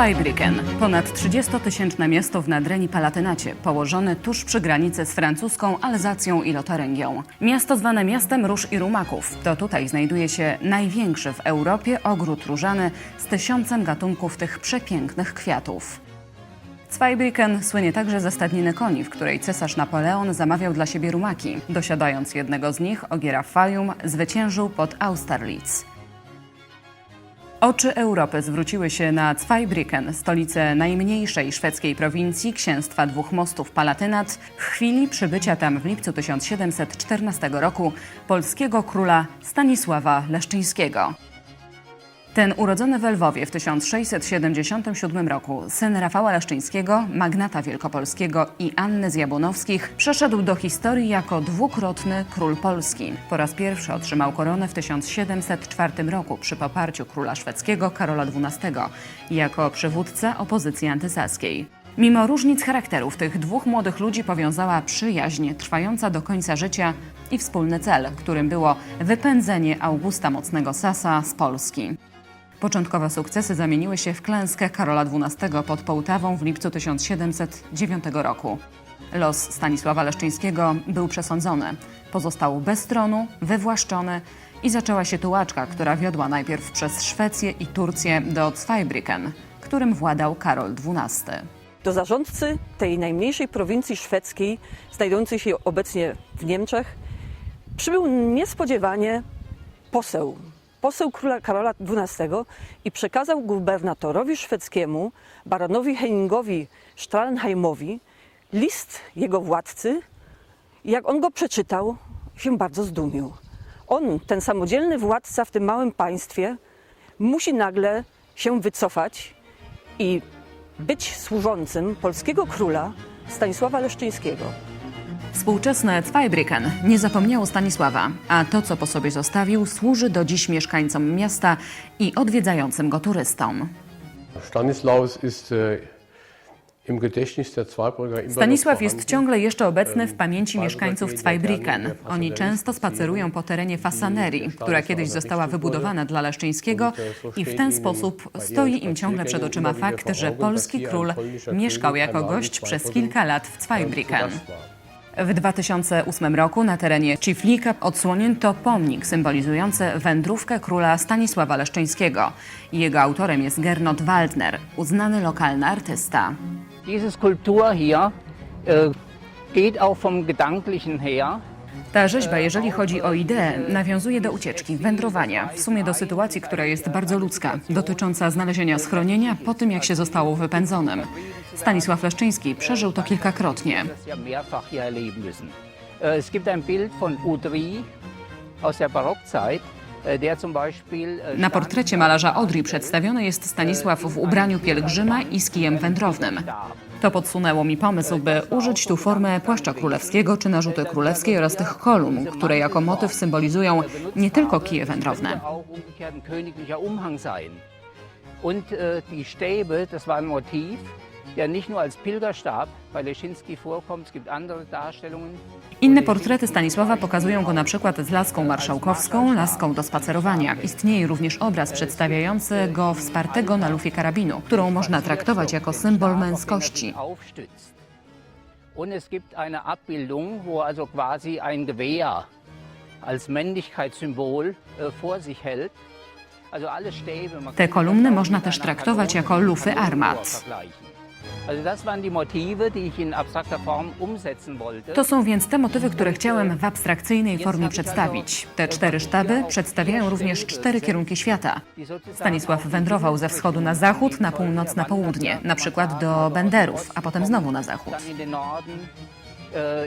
Zweibrücken, ponad 30-tysięczne miasto w Nadrenii Palatynacie, położone tuż przy granicy z francuską Alzacją i Lotaryngą. Miasto zwane miastem róż i rumaków. To tutaj znajduje się największy w Europie ogród różany z tysiącem gatunków tych przepięknych kwiatów. Zweibrücken słynie także ze stadniny koni, w której cesarz Napoleon zamawiał dla siebie rumaki. Dosiadając jednego z nich, Ogiera Fayum zwyciężył pod Austerlitz. Oczy Europy zwróciły się na Zweibrücken, stolicę najmniejszej szwedzkiej prowincji księstwa dwóch mostów Palatynat, w chwili przybycia tam w lipcu 1714 roku polskiego króla Stanisława Leszczyńskiego. Ten urodzony w Lwowie w 1677 roku syn Rafała Leszczyńskiego, magnata wielkopolskiego i Anny z Jabłonowskich przeszedł do historii jako dwukrotny król Polski. Po raz pierwszy otrzymał koronę w 1704 roku przy poparciu króla szwedzkiego Karola XII jako przywódca opozycji antysaskiej. Mimo różnic charakterów tych dwóch młodych ludzi powiązała przyjaźń trwająca do końca życia i wspólny cel, którym było wypędzenie Augusta Mocnego Sasa z Polski. Początkowe sukcesy zamieniły się w klęskę Karola XII pod Połtawą w lipcu 1709 roku. Los Stanisława Leszczyńskiego był przesądzony. Pozostał bez tronu, wywłaszczony i zaczęła się tułaczka, która wiodła najpierw przez Szwecję i Turcję do Zweibrücken, którym władał Karol XII. Do zarządcy tej najmniejszej prowincji szwedzkiej, znajdującej się obecnie w Niemczech, przybył niespodziewanie poseł, poseł króla Karola XII i przekazał gubernatorowi szwedzkiemu, baronowi Henningowi Strahlenheimowi, list jego władcy. Jak on go przeczytał, się bardzo zdumił. On, ten samodzielny władca w tym małym państwie, musi nagle się wycofać i być służącym polskiego króla Stanisława Leszczyńskiego. Współczesne Zweibrücken nie zapomniało Stanisława, a to, co po sobie zostawił, służy do dziś mieszkańcom miasta i odwiedzającym go turystom. Stanislaus ist Stanisław jest vorhanden. ciągle jeszcze obecny w pamięci mieszkańców Zweibrücken. Oni często spacerują po terenie Fasanerii, która kiedyś została wybudowana dla Leszczyńskiego i w ten sposób stoi im ciągle przed oczyma fakt, że polski król mieszkał jako gość przez kilka lat w Zweibrücken. W 2008 roku na terenie Ciflika odsłonięto pomnik symbolizujący wędrówkę króla Stanisława Leszczyńskiego. Jego autorem jest Gernot Waldner, uznany lokalny artysta. Diese Skulptur hier äh, geht auch vom Gedanklichen her. Ta rzeźba, jeżeli chodzi o ideę, nawiązuje do ucieczki, wędrowania, w sumie do sytuacji, która jest bardzo ludzka, dotycząca znalezienia schronienia po tym, jak się zostało wypędzonym. Stanisław Leszczyński przeżył to kilkakrotnie. Es gibt ein Bild von Audrey aus der Barockzeit, Na portrecie malarza Audrey przedstawiony jest Stanisław w ubraniu pielgrzyma i z kijem wędrownym. To podsunęło mi pomysł, by użyć tu formę płaszcza królewskiego czy narzuty królewskiej oraz tych kolumn, które jako motyw symbolizują nie tylko kije wędrowne. Und äh, die Stäbe, das war ein Motiv, der nicht nur als Pilgerstab bei Leschinski vorkommt, es gibt andere Darstellungen. Inne portrety Stanisława pokazują go na przykład z laską marszałkowską, laską do spacerowania. Istnieje również obraz przedstawiający go wspartego na lufie karabinu, którą można traktować jako symbol męskości. Und es gibt eine Abbildung, wo also quasi ein Gewehr als Männlichkeitssymbol äh, vor sich hält. Te kolumny można też traktować jako lufy armat. To są więc te motywy, które chciałem w abstrakcyjnej formie przedstawić. Te cztery sztaby przedstawiają również cztery kierunki świata. Stanisław wędrował ze wschodu na zachód, na północ na południe, na przykład do Benderów, a potem znowu na zachód. Dann in den Norden,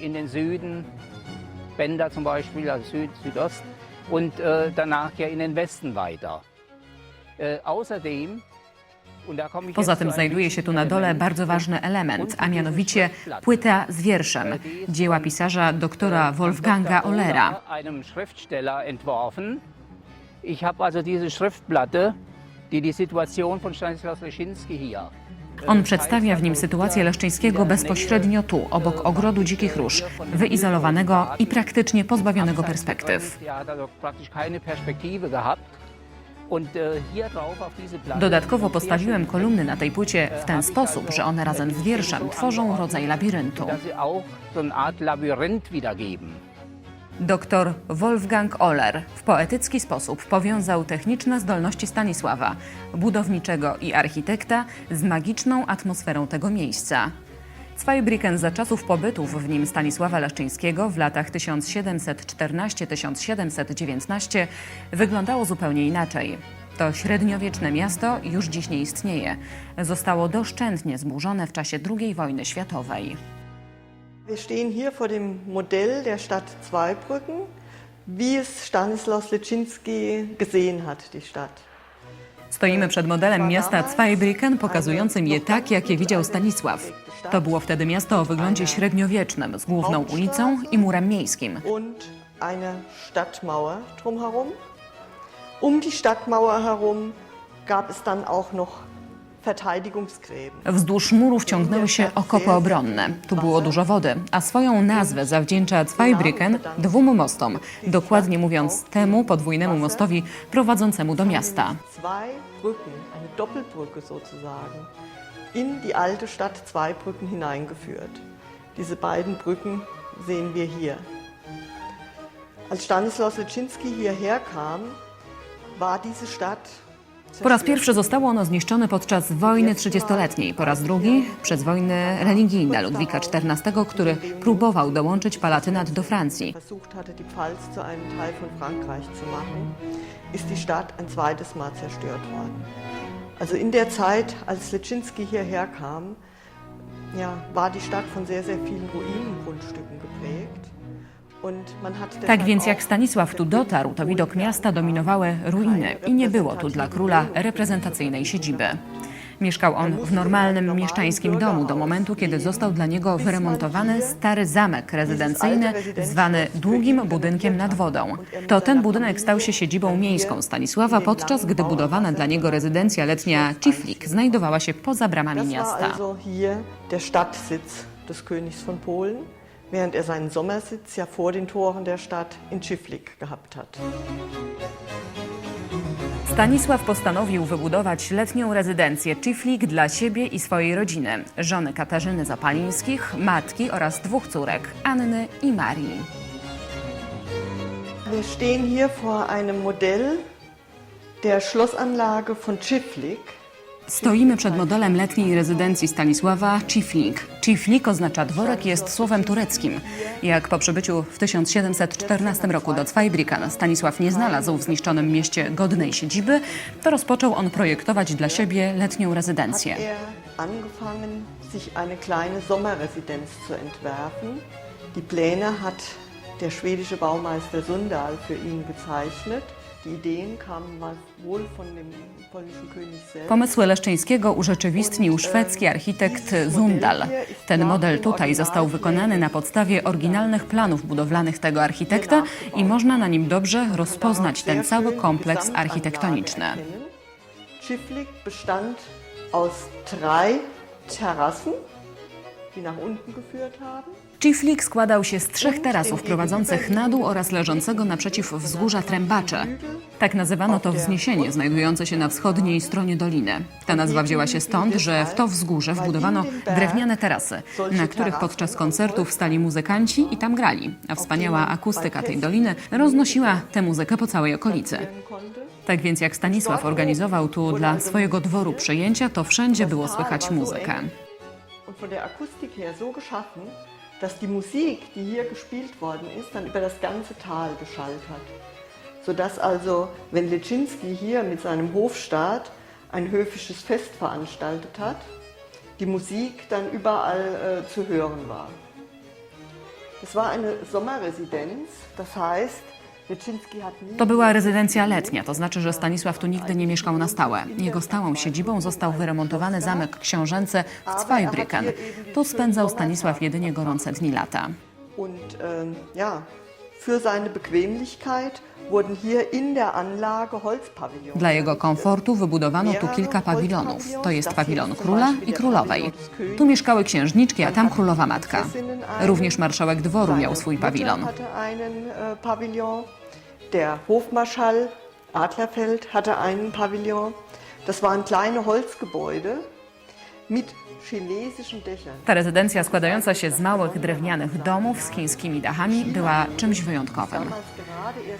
in den Süden, Bender zum Beispiel, also Süd, Südost, und danach ja in den Westen weiter. Äh, außerdem, Poza tym znajduje się tu na dole bardzo ważny element, a mianowicie płyta z wierszem dzieła pisarza doktora Wolfganga. Ollera. Ich habe also diese Schriftplatte, die die Situation von Stanisław Leszczynski hier. On przedstawia w nim sytuację Leszczyńskiego bezpośrednio tu, obok ogrodu dzikich róż, wyizolowanego i praktycznie pozbawionego perspektyw. Dodatkowo postawiłem kolumny na tej płycie w ten sposób, że one razem z wierszem tworzą rodzaj labiryntu. Doktor Wolfgang Oller w poetycki sposób powiązał techniczne zdolności Stanisława, budowniczego i architekta, z magiczną atmosferą tego miejsca. Zweibrücken za czasów pobytów w nim Stanisława Leszczyńskiego w latach 1714-1719 wyglądało zupełnie inaczej. To średniowieczne miasto już dziś nie istnieje. Zostało doszczętnie zburzone w czasie II wojny światowej. Wir stehen hier vor dem Modell der Stadt Zweibrücken, wie es Stanislaus Leszczynski gesehen hat, die Stadt. Stoimy przed modelem miasta Zweibrücken, pokazującym je tak, jak je widział Stanisław. To było wtedy miasto o wyglądzie średniowiecznym, z główną ulicą i murem miejskim. Eine Stadtmauer drumherum. Um die Stadtmauer herum gab es dann auch noch. Wzdłuż murów ciągnęły się okopy obronne. Tu było dużo wody, a swoją nazwę zawdzięcza Zweibrücken dwóm mostom, dokładnie mówiąc temu podwójnemu mostowi prowadzącemu do miasta. In die alte Stadt Zweibrücken hineingeführt. Diese beiden Brücken sehen wir hier. Als Stanislaus Leszczynski hierher kam, war diese Stadt Po raz pierwszy zostało ono zniszczone podczas wojny trzydziestoletniej, po raz drugi przez wojny religijne Ludwika XIV, który próbował dołączyć Palatynat do Francji. ja, war die Stadt von sehr, sehr vielen Ruinengrundstücken geprägt. Tak więc jak Stanisław tu dotarł, to widok miasta dominowały ruiny i nie było tu dla króla reprezentacyjnej siedziby. Mieszkał on w normalnym mieszczańskim domu do momentu, kiedy został dla niego wyremontowany stary zamek rezydencyjny zwany długim budynkiem nad wodą. To ten budynek stał się siedzibą miejską Stanisława, podczas gdy budowana dla niego rezydencja letnia Ciflik znajdowała się poza bramami Das war miasta. also hier der Stadtsitz des Königs von Polen, während er seinen Sommersitz ja vor den Toren der Stadt in Schiflik gehabt hat. Stanisław postanowił wybudować letnią rezydencję Ciflik dla siebie i swojej rodziny, żony Katarzyny Zapalińskich, matki oraz dwóch córek, Anny i Marii. Wir stehen hier vor einem Modell der Schlossanlage von Schiflik. Stoimy przed modelem letniej rezydencji Stanisława Ciflik. Ciflik oznacza dworek, jest słowem tureckim. Jak po przybyciu w 1714 roku do Zweibrücken Stanisław nie znalazł w zniszczonym mieście godnej siedziby, to rozpoczął on projektować dla siebie letnią rezydencję. Er. Die Pläne hat der schwedische Baumeister Sundal für ihn gezeichnet. Die Ideen kamen wohl von dem. Pomysły Leszczyńskiego urzeczywistnił szwedzki architekt Zundal. Ten model tutaj został wykonany na podstawie oryginalnych planów budowlanych tego architekta i można na nim dobrze rozpoznać ten cały kompleks architektoniczny. Schiflik bestand aus drei unten geführt haben. Ciflik składał się z trzech tarasów prowadzących na dół oraz leżącego naprzeciw wzgórza Trębacze. Tak nazywano to wzniesienie znajdujące się na wschodniej stronie doliny. Ta nazwa wzięła się stąd, że w to wzgórze wbudowano drewniane tarasy, na których podczas koncertów stali muzykanci i tam grali, a wspaniała akustyka tej doliny roznosiła tę muzykę po całej okolicy. Tak więc jak Stanisław organizował tu dla swojego dworu przyjęcia, to wszędzie było słychać muzykę. Dass die Musik, die hier gespielt worden ist, dann über das ganze Tal geschallt hat. Sodass also, wenn Leszczynski hier mit seinem Hofstaat ein höfisches Fest veranstaltet hat, die Musik dann überall äh, zu hören war. Es war eine Sommerresidenz, das heißt, To była rezydencja letnia, to znaczy, że Stanisław tu nigdy nie mieszkał na stałe. Jego stałą siedzibą został wyremontowany zamek książęcy w Zweibrücken. Tu spędzał Stanisław jedynie gorące dni lata. Und ja, für seine Bequemlichkeit wurden hier in der Anlage Holzpavillons. Dla jego komfortu wybudowano tu kilka pawilonów. To jest pawilon króla i królowej. Tu mieszkały księżniczki, a tam królowa matka. Również marszałek dworu miał swój pawilon. Pavillon. Der Hofmarschall Adlerfeld hatte einen Pavillon. Das waren kleine Holzgebäude mit. Ta rezydencja składająca się z małych drewnianych domów z chińskimi dachami była czymś wyjątkowym.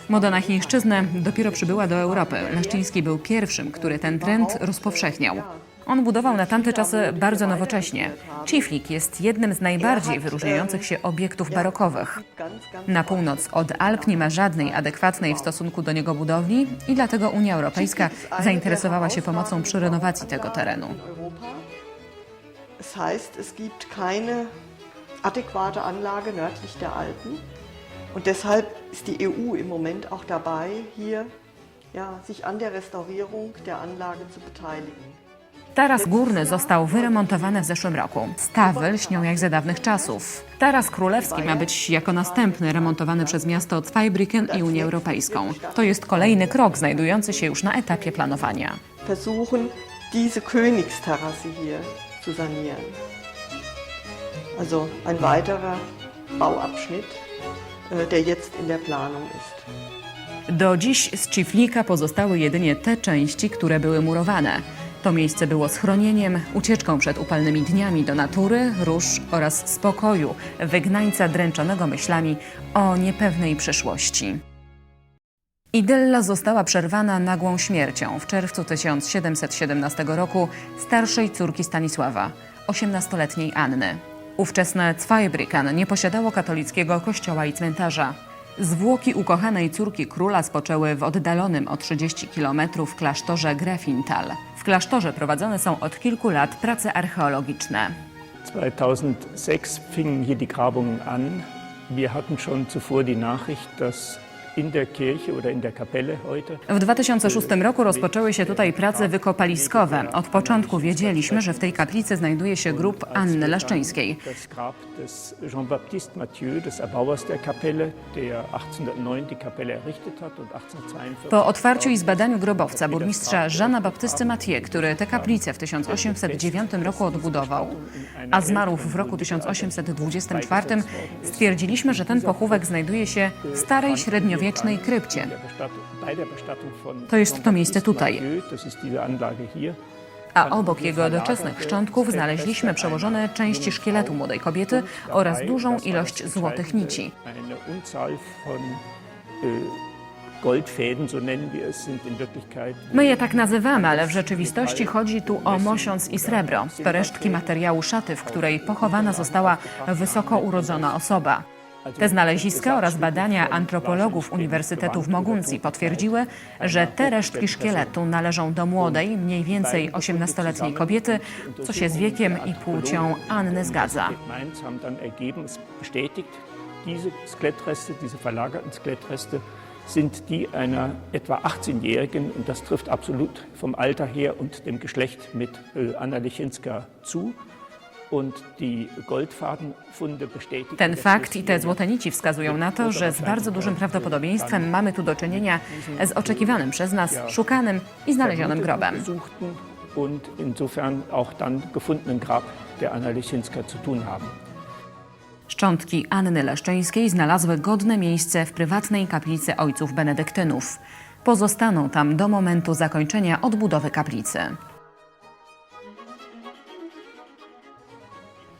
Moda na chińszczyznę dopiero przybyła do Europy. Leszczyński był pierwszym, który ten trend rozpowszechniał. On budował na tamte czasy bardzo nowocześnie. Ciflik jest jednym z najbardziej wyróżniających się obiektów barokowych. Na północ od Alp nie ma żadnej adekwatnej w stosunku do niego budowli i dlatego Unia Europejska zainteresowała się pomocą przy renowacji tego terenu. Es heißt, es gibt keine adäquate Anlage nördlich der Alpen. Und deshalb ist die EU im Moment auch dabei, hier ja, sich an der Restaurierung der Anlage zu beteiligen. Taras górny został wyremontowany w zeszłym roku. Stawy lśnią jak za dawnych czasów. Taras królewski ma być jako następny remontowany przez miasto Zweibrücken i Unię Europejską. To jest kolejny krok znajdujący się już na etapie planowania. Versuchen, diese Königsterrasse hier zu sanieren. Also ein weiterer Bauabschnitt, äh, der jetzt in der Planung ist. Do dziś z Ciflika pozostały jedynie te części, które były murowane. To miejsce było schronieniem, ucieczką przed upalnymi dniami do natury, róż oraz spokoju, wygnańca dręczonego myślami o niepewnej przyszłości. Idylla została przerwana nagłą śmiercią w czerwcu 1717 roku starszej córki Stanisława, 18-letniej Anny. Ówczesne Zweibrücken nie posiadało katolickiego kościoła i cmentarza. Zwłoki ukochanej córki króla spoczęły w oddalonym o 30 km klasztorze Grefintal. W klasztorze prowadzone są od kilku lat prace archeologiczne. 2006 fingen hier die Grabungen an. Wir hatten schon zuvor die Nachricht, dass W 2006 roku rozpoczęły się tutaj prace wykopaliskowe. Od początku wiedzieliśmy, że w tej kaplicy znajduje się grób Anny Leszczyńskiej. das Grab des Jean-Baptiste Mathieu, des Erbauers der Kapelle, der 1809 die Kapelle errichtet hat und 1842 Po otwarciu i zbadaniu grobowca burmistrza Żana Baptysty Mathieu, który tę kaplicę w 1809 roku odbudował, a zmarł w roku 1824, stwierdziliśmy, że ten pochówek znajduje się w starej średniowiecznej krypcie. Bestattung von To jest to miejsce tutaj. A obok jego doczesnych szczątków znaleźliśmy przełożone części szkieletu młodej kobiety oraz dużą ilość złotych nici. Äh, My je tak nazywamy, ale w rzeczywistości chodzi tu o mosiąc i srebro. To resztki materiału szaty, w której pochowana została wysoko urodzona osoba. Te znaleziska oraz badania antropologów Uniwersytetu w Moguncji potwierdziły, że te resztki szkieletu należą do młodej, mniej więcej 18-letniej kobiety, co się z wiekiem i płcią Anny zgadza. Diese Skelettreste, diese verlagerten Skelettreste sind die einer etwa 18-Jährigen und das trifft absolut vom Alter her und dem Geschlecht mit Anna Lechinska zu. Ten fakt i te złote nici wskazują na to, że z bardzo dużym prawdopodobieństwem mamy tu do czynienia z oczekiwanym przez nas, szukanym i znalezionym grobem. Gesuchten und insofern auch dann gefundenen Grab der Anna Lechinska zu tun haben. Szczątki Anny Leszczyńskiej znalazły godne miejsce w prywatnej kaplicy ojców benedyktynów. Pozostaną tam do momentu zakończenia odbudowy kaplicy.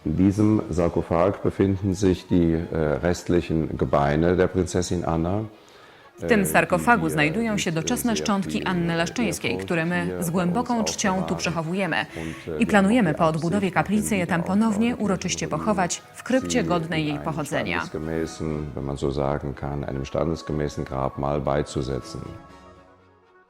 In diesem Sarkophag befinden sich die äh, restlichen Gebeine der Prinzessin Anna. W tym sarkofagu znajdują się doczesne szczątki Anny Leszczyńskiej, które my z głęboką czcią tu przechowujemy i planujemy po odbudowie kaplicy je tam ponownie uroczyście pochować w krypcie godnej jej pochodzenia.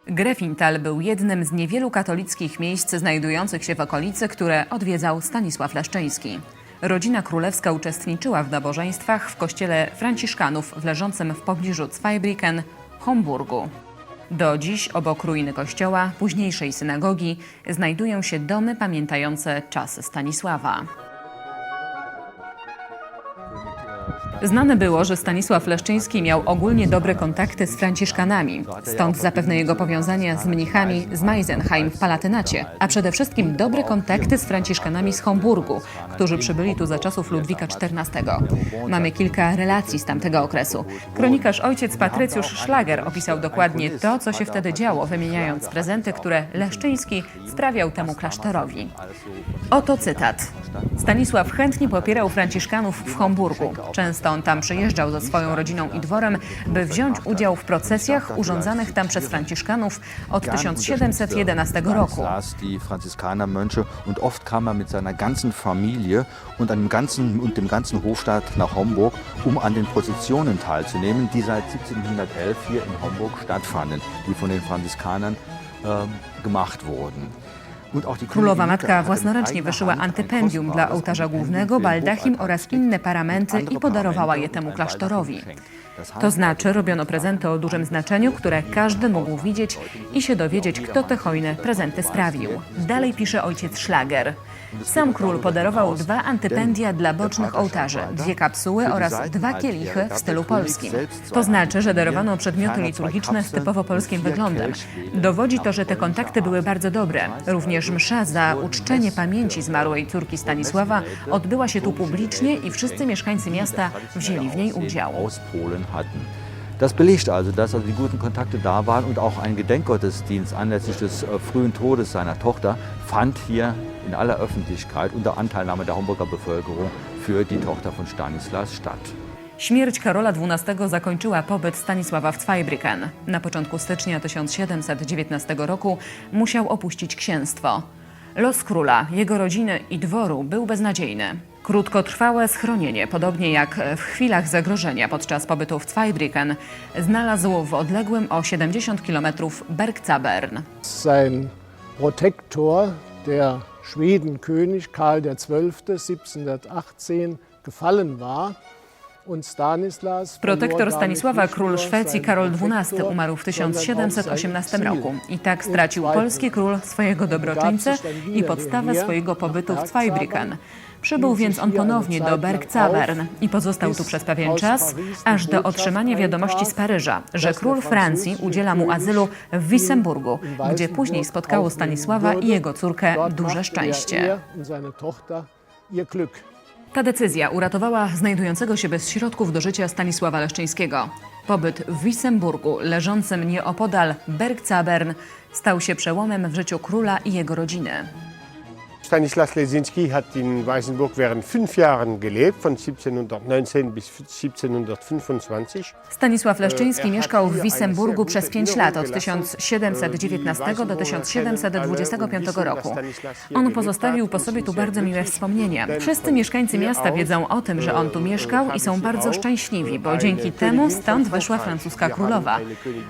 Grefintal był jednym z niewielu katolickich miejsc znajdujących się w okolicy, które odwiedzał Stanisław Leszczyński. Rodzina królewska uczestniczyła w nabożeństwach w kościele franciszkanów w leżącym w pobliżu Zweibrücken, Homburgu. Do dziś obok ruiny kościoła, późniejszej synagogi, znajdują się domy pamiętające czasy Stanisława. Znane było, że Stanisław Leszczyński miał ogólnie dobre kontakty z franciszkanami, stąd zapewne jego powiązania z mnichami z Meisenheim w Palatynacie, a przede wszystkim dobre kontakty z franciszkanami z Homburgu, którzy przybyli tu za czasów Ludwika XIV. Mamy kilka relacji z tamtego okresu. Kronikarz ojciec Patrycjusz Szlager opisał dokładnie to, co się wtedy działo, wymieniając prezenty, które Leszczyński sprawiał temu klasztorowi. Oto cytat. Stanisław chętnie popierał franciszkanów w Homburgu. Często on tam przyjeżdżał ze swoją rodziną i dworem, by wziąć udział w procesjach urządzanych tam przez franciszkanów od 1711 roku. die Franziskanermönche und oft kam er mit seiner ganzen Familie und, einem ganzen, und dem ganzen Hofstaat nach Homburg, um an den Prozessionen teilzunehmen, die seit 1711 hier in Homburg stattfanden, die von den Franziskanern ähm, gemacht wurden. Królowa Matka własnoręcznie wyszyła antypendium dla ołtarza głównego, baldachim oraz inne paramenty i podarowała je temu klasztorowi. To znaczy robiono prezenty o dużym znaczeniu, które każdy mógł widzieć i się dowiedzieć, kto te hojne prezenty sprawił. Dalej pisze ojciec Szlager. Sam król podarował dwa antypendia dla bocznych ołtarzy, dwie kapsuły oraz dwa kielichy w stylu polskim. To znaczy, że darowano przedmioty liturgiczne z typowo polskim wyglądem. Dowodzi to, że te kontakty były bardzo dobre. Również msza za uczczenie pamięci zmarłej córki Stanisława odbyła się tu publicznie i wszyscy mieszkańcy miasta wzięli w niej udział. Das belegt also, dass also die guten Kontakte da waren und auch ein Gedenkgottesdienst anlässlich des frühen Todes seiner Tochter fand hier in aller Öffentlichkeit unter Anteilnahme der Homburger Bevölkerung für die Tochter von Stanislas statt. Śmierć Karola XII zakończyła pobyt Stanisława w Zweibrücken. Na początku stycznia 1719 roku musiał opuścić księstwo. Los króla, jego rodziny i dworu był beznadziejny. Krótkotrwałe schronienie, podobnie jak w chwilach zagrożenia podczas pobytu w Zweibrücken, znalazł w odległym o 70 km Bergzabern. Sein Protektor, der Schwedenkönig Karl XII. 1718 gefallen war. Protektor Stanisława, król Szwecji Karol XII umarł w sondern auch 1718 sein roku. I tak stracił polski król swojego dobroczyńcę i podstawę swojego pobytu w Zweibrücken. Przybył więc on ponownie do Bergzabern i pozostał tu przez pewien czas, aż do otrzymania wiadomości z Paryża, że król Francji udziela mu azylu w Wissemburgu, gdzie później spotkało Stanisława i jego córkę. Duże szczęście. Ta decyzja uratowała znajdującego się bez środków do życia Stanisława Leszczyńskiego. Pobyt w Wissemburgu, leżącym nieopodal Bergzabern, stał się przełomem w życiu króla i jego rodziny. Stanislas Lesinski hat in Weißenburg während fünf Jahren gelebt, von 1719 bis 1725. Stanisław Leszczyński mieszkał w Wissemburgu przez pięć lat, od 1719 do 1725 roku. On pozostawił po sobie tu bardzo miłe wspomnienia. Wszyscy mieszkańcy miasta wiedzą o tym, że on tu mieszkał i są bardzo szczęśliwi, bo dzięki temu stąd wyszła francuska królowa.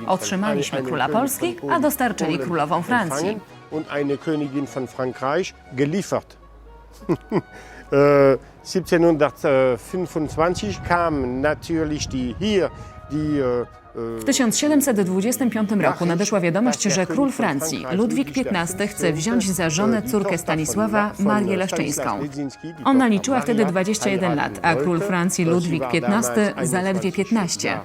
Otrzymaliśmy króla Polski, a dostarczyli królową Francji. Und eine Königin von Frankreich geliefert. Äh, 1725 kam natürlich die hier die äh, W 1725 roku nadeszła wiadomość, że król Francji, Ludwik XV, chce wziąć za żonę córkę Stanisława, Marię Leszczyńską. Ona liczyła wtedy 21 lat, a król Francji, Ludwik XV, zaledwie 15.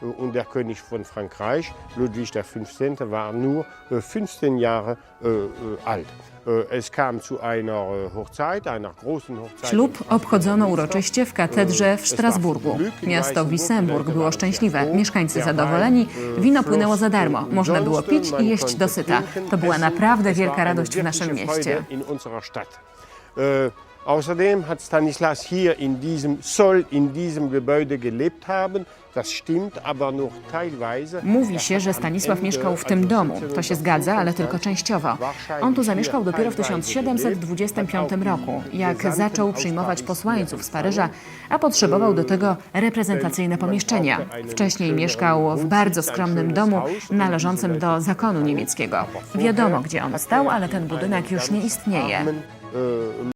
Und der König von Frankreich, Ludwig XV., war nur äh, 15 Jahre äh, äh, alt. Äh, Es kam zu einer äh, Hochzeit, einer großen Hochzeit. Ślub obchodzono uroczyście w katedrze w Strasburgu. Miasto Wissemburg było szczęśliwe, mieszkańcy zadowoleni, wino płynęło za darmo, można było pić i jeść dosyta. To była naprawdę wielka radość w naszym mieście. Außerdem hat Stanislas hier in diesem, soll in diesem Gebäude gelebt haben. Das stimmt, aber nur teilweise. Mówi się, że Stanisław mieszkał w tym domu. To się zgadza, ale tylko częściowo. On tu zamieszkał dopiero w 1725 roku, jak zaczął przyjmować posłańców z Paryża, a potrzebował do tego reprezentacyjne pomieszczenia. Wcześniej mieszkał w bardzo skromnym domu należącym do zakonu niemieckiego. Wiadomo, gdzie on stał, ale ten budynek już nie istnieje. Äh,